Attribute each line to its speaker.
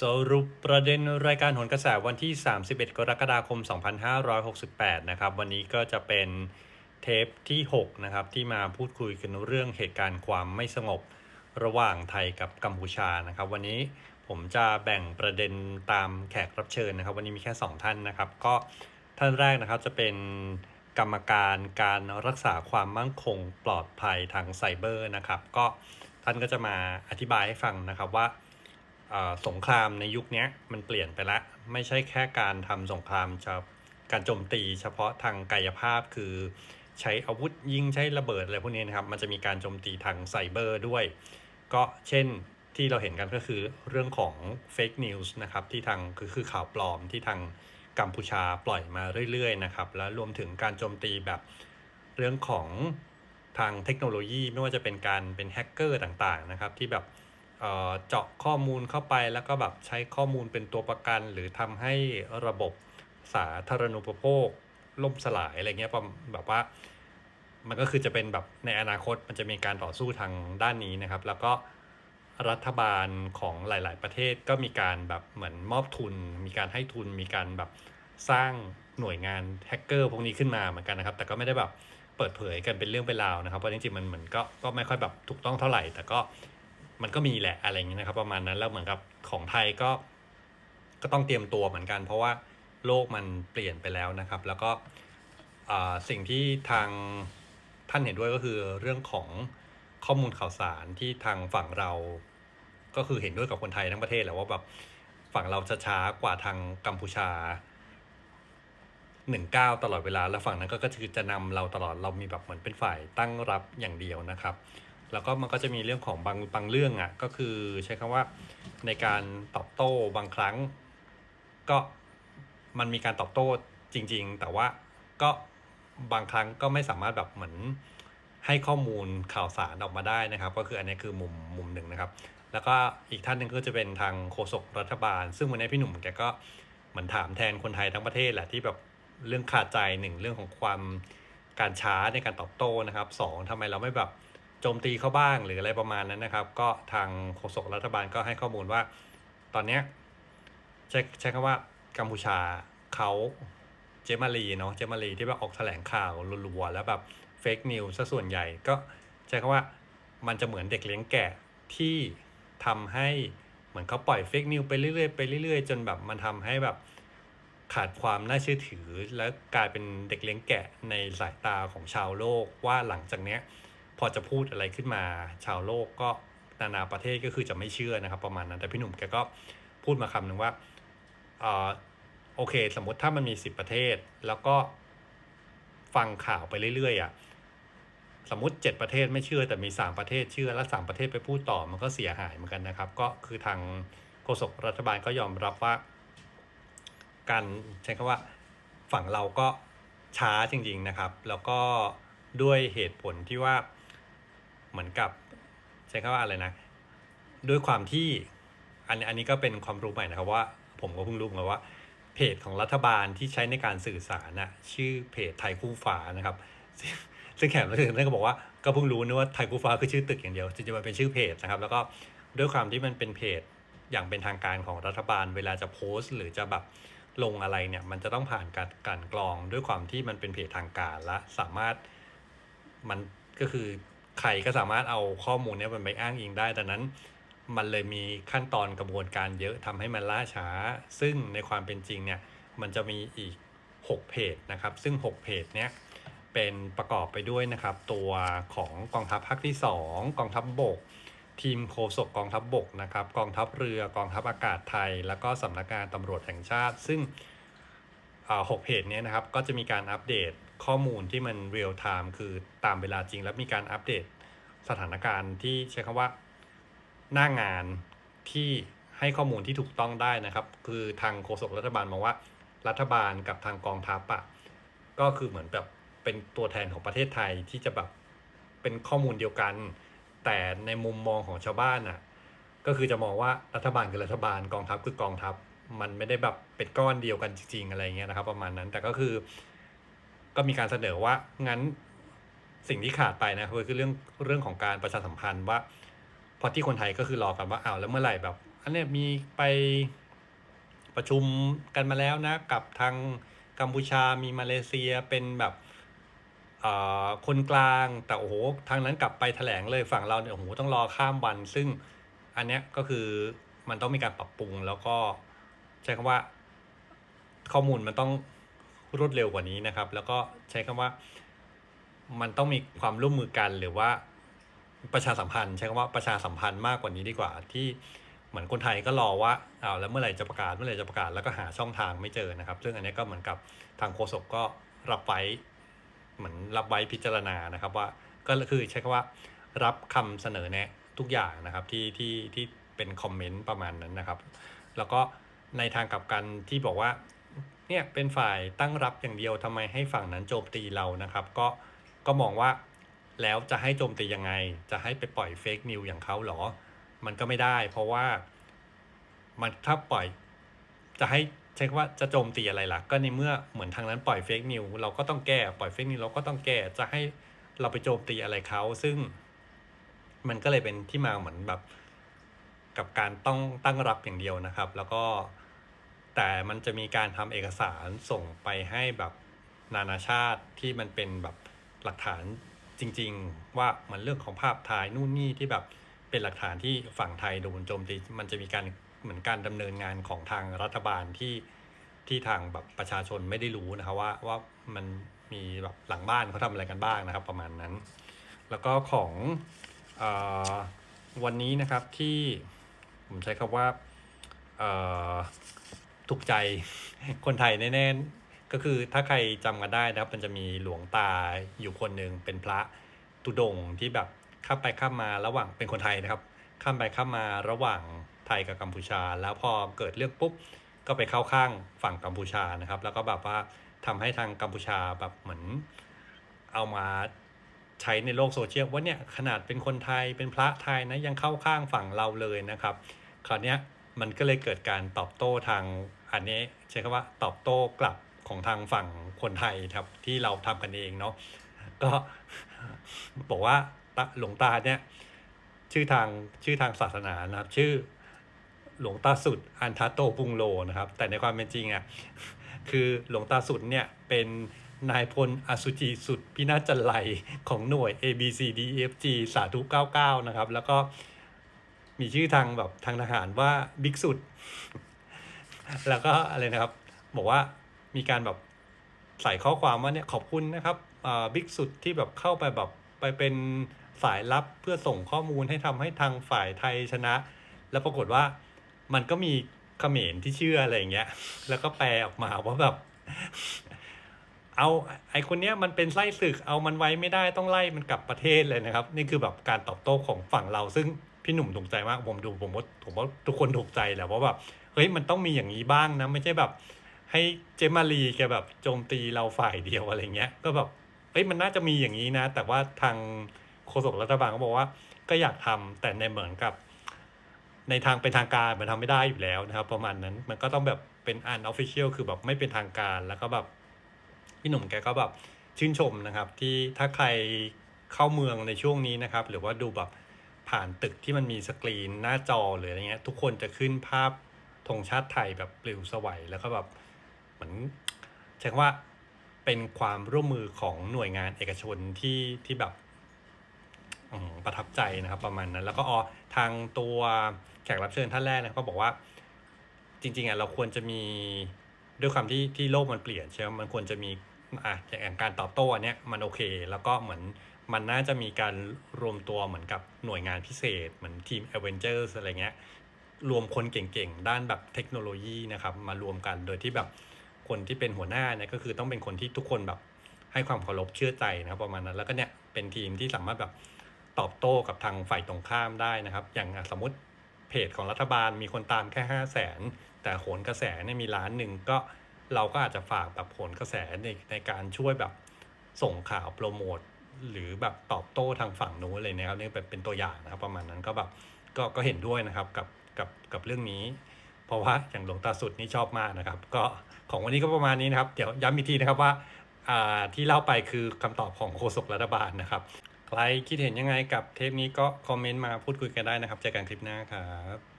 Speaker 1: สรุปประเด็นรายการหนกระแสวันที่ 31 กรกฎาคม 2568 นะครับ วันนี้ก็จะเป็นเทปที่ 6 นะครับ ที่มาพูดคุยกันเรื่องเหตุการณ์ความไม่สงบระหว่างไทยกับกัมพูชานะครับ วันนี้ผมจะแบ่งประเด็นตามแขกรับเชิญนะครับ วันนี้มีแค่ 2 ท่านนะครับ ก็ท่านแรกนะครับจะเป็นกรรมการการรักษาความมั่นคงปลอดภัยทางไซเบอร์นะครับ ก็ท่านก็จะมาอธิบายให้ฟังนะครับว่า สงครามในยุคนี้มันเปลี่ยนไปแล้วไม่ใช่แค่การทำสงครามจะการโจมตีเฉพาะทางกายภาพคือใช้อาวุธยิงใช้ระเบิดอะไรพวกนี้นะครับ มันจะมีการโจมตีทางไซเบอร์ด้วย ก็เช่นที่เราเห็นกันก็คือเรื่องของเฟกนิวส์นะครับที่ทางคือคือข่าวปลอมที่ทางกัมพูชาปล่อยมาเรื่อยๆนะครับ แล้วรวมถึงการโจมตีแบบเรื่องของทางเทคโนโลยีไม่ว่าจะเป็นการเป็นแฮกเกอร์ต่างๆนะครับที่แบบ เจาะข้อมูลเข้าไปแล้วก็แบบใช้ข้อมูลเป็นตัวประกัน หรือทำให้ระบบสาธารณูปโภคล่มสลายอะไรเงี้ยประแบบว่ามันก็คือจะเป็นแบบในอนาคตมันจะมีการต่อสู้ทางด้านนี้นะครับ แล้วก็รัฐบาลของหลาย ๆ ประเทศก็มีการแบบเหมือนมอบทุน มีการให้ทุน มีการแบบสร้างหน่วยงานแฮกเกอร์พวกนี้ขึ้นมาเหมือนกันนะครับ แต่ก็ไม่ได้แบบเปิดเผยกันเป็นเรื่องเป็นราวนะครับ เพราะจริง ๆ มันเหมือนก็ก็ไม่ค่อยแบบถูกต้องเท่าไหร่ แต่ก็ มันก็มีแหละอะไรอย่างนี้นะครับ ประมาณนั้นแล้วเหมือนกับของไทยก็ ก็ต้องเตรียมตัวเหมือนกัน เพราะว่าโลกมันเปลี่ยนไปแล้วนะครับ แล้วก็สิ่งที่ทางท่านเห็นด้วยก็คือเรื่องของข้อมูลข่าวสารที่ทางฝั่งเรา ก็คือเห็นด้วยกับคนไทยทั้งประเทศแหละว่าแบบฝั่งเราจะช้ากว่าทางกัมพูชาหนึ่งเก้าตลอดเวลา แล้วฝั่งนั้นก็ก็คือจะนำเราตลอดเรามีแบบเหมือนเป็นฝ่ายตั้งรับอย่างเดียวนะครับ แล้วก็มันก็จะมีเรื่องของบางบางเรื่องอะก็คือใช้คำว่าในการตอบโต้บางครั้ง ก็มันมีการตอบโต้จริง ๆ แต่ว่าก็บางครั้งก็ไม่สามารถแบบเหมือนให้ข้อมูลข่าวสารออกมาได้นะครับ ก็คืออันนี้คือมุมมุมหนึ่งนะครับ แล้วก็อีกท่านหนึ่งก็จะเป็นทางโฆษกรัฐบาล ซึ่งวันนี้พี่หนุ่มแกก็เหมือนถามแทนคนไทยทั้งประเทศแหละที่แบบเรื่องขาดใจหนึ่งเรื่องของความการช้าในการตอบโต้นะครับสองทำไมเราไม่แบบ โจมตีเขาบ้างหรืออะไรประมาณนั้นนะครับ ก็ทางโฆษกรัฐบาลก็ให้ข้อมูลว่า ตอนเนี้ยใช้ใช้คำว่ากัมพูชาเขาเจมารีเนาะเจมารีที่แบบออกแถลงข่าวรัวๆแล้วแบบเฟกนิวซะส่วนใหญ่ก็ใช้คำว่ามันจะเหมือนเด็กเลี้ยงแกะที่ทำให้เหมือนเขาปล่อยเฟกนิวไปเรื่อยๆไปเรื่อยๆ จนแบบมันทำให้แบบขาดความน่าเชื่อถือ และกลายเป็นเด็กเลี้ยงแกะในสายตาของชาวโลกว่าหลังจากเนี้ย อจะพูดอะไรขึ้นมา ชาวโลกก็นานาประเทศก็คือจะไม่เชื่อนะครับ ประมาณนั้นแต่พี่หนุ่มแกก็พูดมาคำหนึ่งว่าเออโอเค สมมติถ้ามันมีสิบประเทศ แล้วก็ฟังข่าวไปเรื่อยๆอะสมมติเจ็ดประเทศไม่เชื่อแต่มีสามประเทศเชื่อ แล้วสามประเทศไปพูดต่อมันก็เสียหายเหมือนกันนะครับ ก็คือทางโฆษกรัฐบาลก็ยอมรับว่า การใช้คำว่าฝั่งเราก็ช้าจริง ๆนะครับ แล้วก็ด้วยเหตุผลที่ว่า เหมือนกับใช้คำว่าอะไรนะ ด้วยความที่อันอันนี้ก็เป็นความรู้ใหม่นะครับว่า ผมก็เพิ่งรู้เหมือนว่าเพจของรัฐบาลที่ใช้ในการสื่อสารน่ะชื่อเพจไทยคู่ฟ้านะครับ ซึ่งแขกรับเชิญท่านก็บอกว่าก็เพิ่งรู้นะว่าไทยคู่ฟ้าคือชื่อตึกอย่างเดียวจริงๆมันเป็นชื่อเพจนะครับ แล้วก็ด้วยความที่มันเป็นเพจอย่างเป็นทางการของรัฐบาล เวลาจะโพสต์ หรือจะแบบลงอะไรเนี่ย มันจะต้องผ่านการกลันกรองด้วยความที่มันเป็นเพจทางการและสามารถมันก็คือ ใครก็สามารถเอาข้อมูลนี้มันไปอ้างอิงได้ดังนั้นมันเลยมีขั้นตอนกระบวนการเยอะทำให้มันล่าช้า ซึ่งในความเป็นจริงเนี่ยมันจะมีอีก 6 เพจนะครับ ซึ่ง 6 เพจเนี้ยเป็นประกอบไปด้วยนะครับ ตัวของกองทัพภาคที่ 2 กองทัพบบก ทีมโฆษกกองทัพบบกนะครับ กองทัพเรือกองทัพอากาศไทย แล้วก็สำนักงานตำรวจแห่งชาติ ซึ่งอ่าหกเพจเนี้ยนะครับก็จะมีการอัปเดต ข้อมูลที่มันเรียลไทม์คือตามเวลาจริง แล้วมีการอัปเดตสถานการณ์ที่ใช้คำว่าหน้างานที่ให้ข้อมูลที่ถูกต้องได้นะครับ คือทางโฆษกรัฐบาลมองว่ารัฐบาลกับทางกองทัพอะก็คือเหมือนแบบเป็นตัวแทนของประเทศไทยที่จะแบบเป็นข้อมูลเดียวกัน แต่ในมุมมองของชาวบ้านอะก็คือจะมองว่ารัฐบาลคือรัฐบาลกองทัพคือกองทัพ มันไม่ได้แบบเป็นก้อนเดียวกันจริงๆอะไรเงี้ยนะครับ ประมาณนั้นแต่ก็คือ ก็มีการเสนอว่างั้นสิ่งที่ขาดไปนะคือเรื่องเรื่องของการประชาสัมพันธ์ว่าพอที่คนไทยก็คือรอกันว่าอ้าวแล้วเมื่อไหร่แบบอันเนี้ยมีไปประชุมกันมาแล้วนะ กับทางกัมพูชามีมาเลเซียเป็นแบบอ่อคนกลางแต่โอ้โหทางนั้นกลับไปแถลงเลยฝั่งเราเนี่ยโอ้โหต้องรอข้ามวัน ซึ่งอันเนี้ยก็คือมันต้องมีการปรับปรุงแล้วก็ใช้คำว่าข้อมูลมันต้อง รวดเร็วกว่านี้นะครับ แล้วก็ใช้คำว่ามันต้องมีความร่วมมือกันหรือว่าประชาสัมพันธ์ใช้คำว่าประชาสัมพันธ์มากกว่านี้ดีกว่า ที่เหมือนคนไทยก็รอว่าเอาแล้วเมื่อไหร่จะประกาศเมื่อไหร่จะประกาศแล้วก็หาช่องทางไม่เจอนะครับ ซึ่งอันนี้ก็เหมือนกับทางโฆษกก็รับไว้เหมือนรับไว้พิจารณานะครับว่าก็คือใช้คำว่ารับคำเสนอแนะทุกอย่างนะครับที่ที่ที่เป็นคอมเมนต์ประมาณนั้นนะครับ แล้วก็ในทางกลับกันที่บอกว่า เนี่ยเป็นฝ่ายตั้งรับอย่างเดียวทำไมให้ฝั่งนั้นโจมตีเรานะครับ ก็ก็มองว่าแล้วจะให้โจมตียังไง จะให้ไปปล่อยเฟกนิวอย่างเขาหรอ มันก็ไม่ได้ เพราะว่ามันถ้าปล่อยจะให้ใช้คว่าจะโจมตีอะไรล่ะ ก็ในเมื่อเหมือนทางนั้นปล่อยเฟกนิวเราก็ต้องแก้ปล่อยเฟกนิวเราก็ต้องแก้จะให้เราไปโจมตีอะไรเขาซึ่ง มันก็เลยเป็นที่มาเหมือนแบบ กับการต้องตั้งรับอย่างเดียวนะครับ แล้วก็ แต่มันจะมีการทำเอกสารส่งไปให้แบบนานาชาติที่มันเป็นแบบหลักฐานจริง ๆ ว่ามือนเรื่องของภาพถ่ายนู่นนี่ที่แบบเป็นหลักฐานที่ฝั่งไทยโดนโจมตีมันจะมีการเหมือนการดำเนินงานของทางรัฐบาลที่ที่ทางแบบประชาชนไม่ได้รู้นะครับว่าว่ามันมีแบบหลังบ้านเขาทำอะไรกันบ้างนะครับ ประมาณนั้น แล้วก็ของอวันนี้นะครับที่ผมใช้คำว่า ถูกใจคนไทยแน่ๆก็คือถ้าใครจำกันได้นะครับ มันจะมีหลวงตาอยู่คนหนึ่งเป็นพระตุดงที่แบบข้ามไปข้ามมาระหว่างเป็นคนไทยนะครับ ข้ามไปข้ามมาระหว่างไทยกับกัมพูชา แล้วพอเกิดเรื่องปุ๊บก็ไปเข้าข้างฝั่งกัมพูชานะครับ แล้วก็แบบว่าทำให้ทางกัมพูชาแบบเหมือนเอามาใช้ในโลกโซเชียลว่าเนี่ยขนาดเป็นคนไทยเป็นพระไทยนะยังเข้าข้างฝั่งเราเลยนะครับ คราวนี้มันก็เลยเกิดการตอบโต้ทาง อันนี้ใช้คำว่าตอบโต้กลับของทางฝั่งคนไทยครับที่เราทำกันเองเนาะก็บอกว่าหลวงตาเนี่ยชื่อทางชื่อทางศาสนานะครับ ชื่อหลวงตาสุดอันทาโตปุงโลนะครับ แต่ในความเป็นจริงอะคือหลวงตาสุดเนี่ยเป็นนายพลอสุจิสุดพินาจันไรของหน่วย A B C D E F G สาธุ 99 นะครับ แล้วก็มีชื่อทางแบบทางทหารว่าบิ๊กสุด แล้วก็อะไรนะครับ บอกว่ามีการแบบใส่ข้อความว่าเนี่ยขอบคุณนะครับบิ๊กสุดที่แบบเข้าไปแบบไปเป็นสายลับเพื่อส่งข้อมูลให้ทำให้ทางฝ่ายไทยชนะ แล้วปรากฏว่ามันก็มีเขมรที่เชื่ออะไรอย่างเงี้ย แล้วก็แปลออกมาว่าแบบ เอาไอคนเนี้ยมันเป็นไส้ศึก เอามันไว้ไม่ได้ต้องไล่มันกลับประเทศเลยนะครับ นี่คือแบบการตอบโต้ของฝั่งเรา ซึ่งพี่หนุ่มถูกใจมากผมดูผมว่าผมว่าทุกคนถูกใจแหละว่าแบบ เฮ้ยมันต้องมีอย่างนี้บ้างนะ ไม่ใช่แบบ ให้เจมารีแกแบบโจมตีเราฝ่ายเดียวอะไรเงี้ย ก็แบบเอ้ยมันน่าจะมีอย่างนี้นะ แต่ว่าทางโฆษกรัฐบาลก็บอกว่า ก็อยากทำแต่ในเหมือนกับ ในทางเป็นทางการมันทำไม่ได้อยู่แล้วนะครับ ประมาณนั้นมันก็ต้องแบบเป็นอันออฟฟิเชียลคือแบบไม่เป็นทางการแล้วก็แบบพี่หนุ่มแกก็แบบชื่นชมนะครับ ที่ถ้าใครเข้าเมืองในช่วงนี้นะครับ หรือว่าดูแบบผ่านตึกที่มันมีสกรีนหน้าจอหรืออะไรเงี้ย ทุกคนจะขึ้นภาพ ธงชาติไทยแบบปลิวสวัยแล้วก็แบบเหมือนใช้คำว่าเป็นความร่วมมือของหน่วยงานเอกชนที่ที่แบบประทับใจนะครับประมาณนั้น แล้วก็อ๋อทางตัวแขกรับเชิญท่านแรกนะก็บอกว่า จริงๆอะเราควรจะมีด้วยความที่ที่โลกมันเปลี่ยนใช่ไหมมันควรจะมีอะอย่างการตอบโต้อันเนี้ยมันโอเค แล้วก็เหมือนมันน่าจะมีการรวมตัวเหมือนกับหน่วยงานพิเศษ เหมือนทีม a v e n g e r s อะไรเงี้ย รวมคนเก่งๆ ด้านแบบเทคโนโลยีนะครับมารวมกันโดยที่แบบคนที่เป็นหัวหน้าเนี่ยก็คือต้องเป็นคนที่ทุกคนแบบให้ความเคารพเชื่อใจนะครับประมาณนั้นแล้วก็เนี่ยเป็นทีมที่สามารถแบบตอบโต้กับทางฝ่ายตรงข้ามได้นะครับ อย่างสมมติเพจของรัฐบาลมีคนตามแค่ห้าแสนแต่โหนกระแสเนี่ยมีล้านหนึ่งก็เราก็อาจจะฝากแบบโหนกระแสในในการช่วยแบบส่งข่าวโปรโมทหรือแบบตอบโต้ทางฝั่งนู้นเลยนะครับนี่เป็นเป็นตัวอย่างนะครับ ประมาณนั้นก็แบบก็ก็เห็นด้วยนะครับกับ กับกับเรื่องนี้ เพราะว่าอย่างหลวงตาสุดนี่ชอบมากนะครับ ก็ของวันนี้ก็ประมาณนี้นะครับ เดี๋ยวย้ำอีกทีนะครับว่าที่เล่าไปคือคำตอบของโฆษกรัฐบาลนะครับ ใครคิดเห็นยังไงกับเทปนี้ก็คอมเมนต์มาพูดคุยกันได้นะครับเจอกันคลิปหน้าครับ